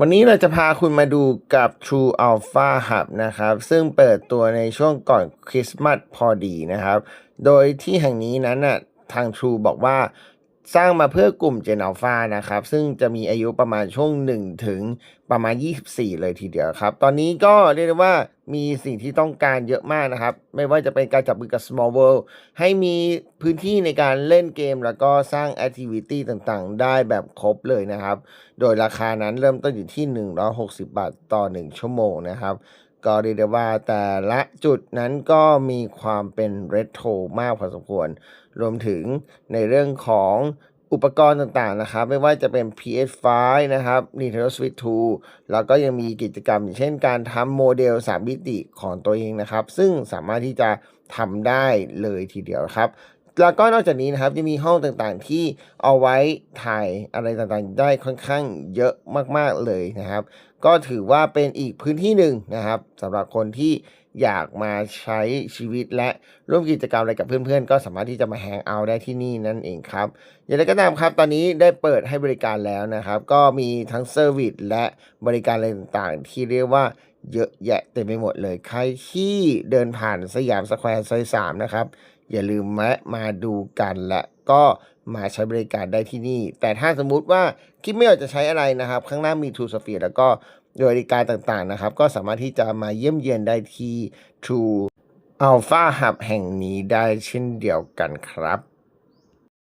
วันนี้เราจะพาคุณมาดูกับ True Alpha Hub นะครับ ซึ่งเปิดตัวในช่วงก่อนคริสต์มาสพอดีนะครับ โดยที่แห่งนี้นั้นน่ะทาง True บอกว่า สร้างมาเพื่อกลุ่ม Gen Alpha นะครับ ซึ่งจะมีอายุประมาณช่วง 1 ถึงประมาณ 24 เลยทีเดียวครับ ตอนนี้ก็เรียกได้ว่ามีสิ่งที่ต้องการเยอะมากนะครับ ไม่ว่าจะเป็นการจับมือกับ Small World ให้มีพื้นที่ในการเล่นเกม แล้วก็สร้าง Activity ต่างๆ ได้แบบครบเลยนะครับ โดยราคานั้นเริ่มต้นอยู่ที่ 160 บาทต่อ 1 ชั่วโมงนะครับ ก็เรียกได้ว่าแต่ละจุดนั้นก็มีความเป็นเรโทรมากพอสมควร รวมถึงในเรื่องของอุปกรณ์ต่างๆนะครับ ไม่ว่าจะเป็น PS5 นะครับ Nintendo Switch 2 แล้วก็ยังมีกิจกรรม อย่างเช่นการทำโมเดล 3 มิติของตัวเองนะครับ ซึ่งสามารถที่จะทำได้เลยทีเดียวครับ แล้วก็นอกจากนี้นะครับจะมีห้องต่างๆที่เอาไว้ถ่ายอะไรต่างๆ ได้ค่อนข้างเยอะมากๆเลยนะครับ ก็ถือว่าเป็นอีกพื้นที่หนึ่งนะครับสำหรับคนที่อยากมาใช้ชีวิตและร่วมกิจกรรมอะไรกับเพื่อนๆ ก็สามารถที่จะมาแฮงเอาท์ได้ที่นี่นั่นเองครับ อย่างไรก็ตามครับ ตอนนี้ได้เปิดให้บริการแล้วนะครับ ก็มีทั้งเซอร์วิสและบริการอะไรต่างๆ ที่เรียกว่าเยอะแยะเต็มไปหมดเลย ใครที่เดินผ่านสยามสแควร์ซอยสามนะครับ อย่าลืมแวะมาดูกันและก็มาใช้บริการได้ที่นี่ แต่ถ้าสมมุติว่าคิดไม่ออกจะใช้อะไรนะครับ ข้างหน้ามี True s p h e r e แล้วก็บริการต่างๆนะครับ ก็สามารถที่จะมาเยี่ยมเยียนได้ที่ True Alpha Hub แห่งนี้ได้เช่นเดียวกันครับ